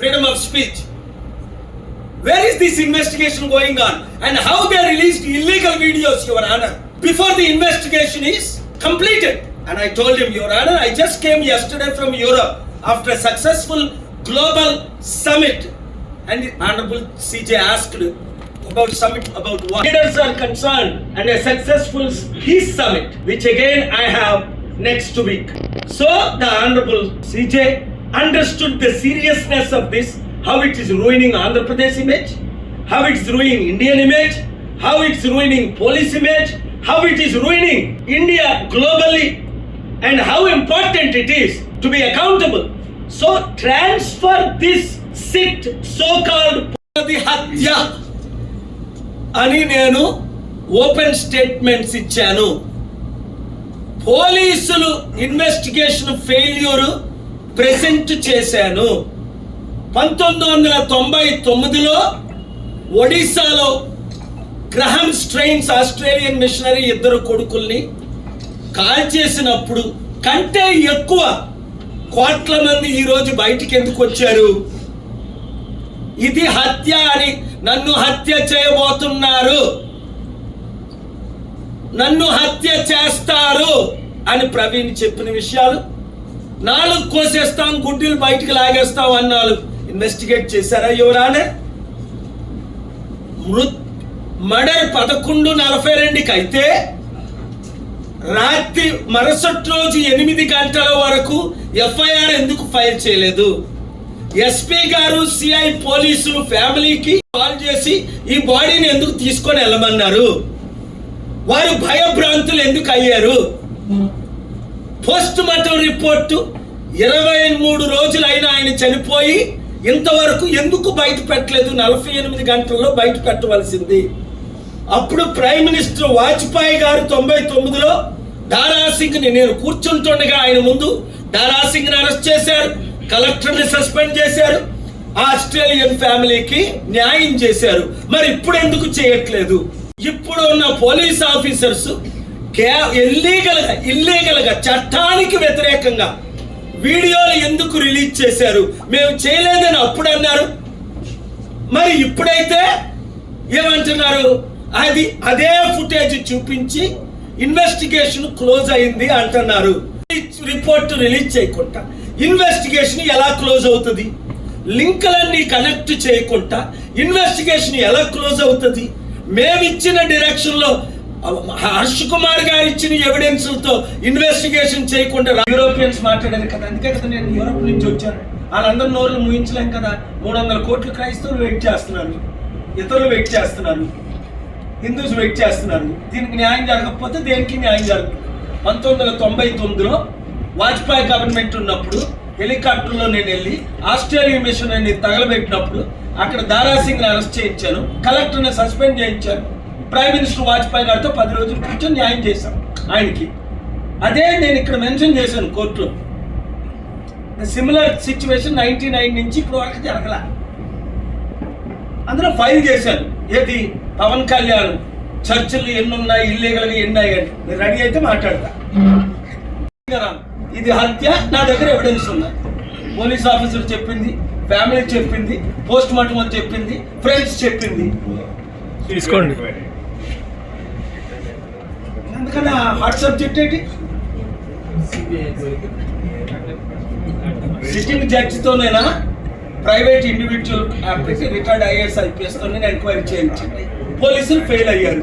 freedom of speech. Where is this investigation going on? And how they released illegal videos, Your Honor, before the investigation is completed? And I told him, Your Honor, I just came yesterday from Europe after a successful global summit. And the Honorable CJ asked about summit about what leaders are concerned and a successful peace summit, which again I have next week. So the Honorable CJ understood the seriousness of this, how it is ruining Andhra Pradesh image, how it's ruining Indian image, how it's ruining police image, how it is ruining India globally, and how important it is to be accountable. So transfer this sit so-called hatya అని నేను open statements ఇచ్చాను పోలీసులు investigation failure present చేశాను. పంతొమ్మిది వందల తొంభై తొమ్మిదిలో ఒడిశాలో గ్రహం స్ట్రెయిన్స్ ఆస్ట్రేలియన్ మిషనరీ ఇద్దరు కొడుకుల్ని కాల్ చేసినప్పుడు కంటే ఎక్కువ కోట్ల మంది ఈరోజు బయటికి ఎందుకు వచ్చారు? ఇది హత్య అని నన్ను హత్య చేయబోతున్నారు. నన్ను హత్య చేస్తారు అని ప్రవీణ్ చెప్పిన విషయాలు నాలుగు కోసేస్తాం గుడ్డీలు బయటికి లాగేస్తాం అన్నారు ఇన్వెస్టిగేట్ చేశారా యువరానే మృత్ మర్డర్ పదకొండు నలభై రెండుకి అయితే రాత్రి మరుసటి రోజు ఎనిమిది గంటల వరకు ఎఫ్ఐఆర్ ఎందుకు ఫైల్ చేయలేదు? ఎస్పీ గారు సిఐ పోలీసులు ఫ్యామిలీకి కాల్ చేసి ఈ బాడీని ఎందుకు తీసుకొని వెళ్ళమన్నారు? వారు భయభ్రాంతులు ఎందుకు అయ్యారు? పోస్ట్ మార్టం రిపోర్టు ఇరవై మూడు రోజులు అయినా ఆయన చనిపోయి ఇంతవరకు ఎందుకు బయట పెట్టలేదు? నలభై ఎనిమిది గంటల్లో బయట పెట్టవలసింది. అప్పుడు ప్రైమ్ మినిస్టర్ వాజ్పేయి గారు తొంభై తొమ్మిదిలో దారా నేను కూర్చుంటుండగా ఆయన ముందు దారాసింగ్ని అరెస్ట్ చేశారు కలెక్టర్ని సస్పెండ్ చేశారు ఆస్ట్రేలియన్ ఫ్యామిలీకి న్యాయం చేశారు. మరి ఇప్పుడు ఎందుకు చేయట్లేదు? ఇప్పుడు ఉన్న పోలీస్ ఆఫీసర్స్ ఇల్లీగల్ ఇల్లీగల్గా చట్టానికి వ్యతిరేకంగా వీడియోలు ఎందుకు రిలీజ్ చేశారు? మేము చేయలేదని అప్పుడు అన్నారు. మరి ఇప్పుడైతే ఏమంటున్నారు? అది అదే ఫుటేజ్ చూపించి ఇన్వెస్టిగేషన్ క్లోజ్ అయింది అంటున్నారు. రిపోర్ట్ రిలీజ్ చేయకుండా ఇన్వెస్టిగేషన్ ఎలా క్లోజ్ అవుతుంది? లింకులన్నీ కనెక్ట్ చేయకుండా ఇన్వెస్టిగేషన్ ఎలా క్లోజ్ అవుతుంది? మేమిచ్చిన డైరెక్షన్లో హర్ష్ కుమార్ గారు ఇచ్చిన ఎవిడెన్స్లతో ఇన్వెస్టిగేషన్ చేయకుండా యూరోపియన్స్ మాట్లాడారు కదా. అందుకే కదా నేను యూరోప్ నుంచి వచ్చాను. వాళ్ళందరూ నోర్లు ముగించలేం కదా. మూడు వందల కోట్లు క్రైస్తవులు వెయిట్ చేస్తున్నారు. ఇతరులు వెయిట్ చేస్తున్నారు. హిందూస్ వెయిట్ చేస్తున్నారు. దీనికి న్యాయం జరగకపోతే దేనికి న్యాయం జరగదు. పంతొమ్మిది వందల తొంభై తొమ్మిదిలో వాజ్పేయి గవర్నమెంట్ ఉన్నప్పుడు హెలికాప్టర్లో నేను వెళ్ళి ఆస్ట్రేలియా మిషన్ అని తగలబెట్టినప్పుడు అక్కడ దారాసింగ్ని అరెస్ట్ చేయించాను. కలెక్టర్ని సస్పెండ్ చేయించాను. ప్రైమ్ మినిస్టర్ వాజ్పేయి గారితో పది రోజులు కూర్చొని న్యాయం చేశాం ఆయనకి. అదే నేను ఇక్కడ మెన్షన్ చేశాను కోర్టులో. సిమిలర్ సిచ్యువేషన్ నైన్టీ నైన్ నుంచి ఇప్పుడు వరకు జరగల. అందులో ఫైల్ చేశాను. ఏది? పవన్ కళ్యాణ్ చర్చలు ఎన్ని ఉన్నాయి ఇల్లీగల్గా ఎన్ని అని. మీరు రెడీ అయితే మాట్లాడతా. ఇది హత్య నా దగ్గర ఎవిడెన్స్ ఉన్నాయి పోలీస్ ఆఫీసర్ చెప్పింది ఫ్యామిలీ చెప్పింది పోస్ట్ మార్టం అని చెప్పింది ఫ్రెండ్స్ చెప్పింది. తీసుకోండి. అందుకని హాట్ సబ్జెక్ట్ ఏంటి? సిట్టింగ్ జడ్జితోనేనా ప్రైవేట్ ఇండివిజువల్ రిటైర్డ్ ఐఏఎస్ ఐపీఎస్తోనే ఎంక్వైరీ చేయించండి పోలీసులు ఫెయిల్ అయ్యారు.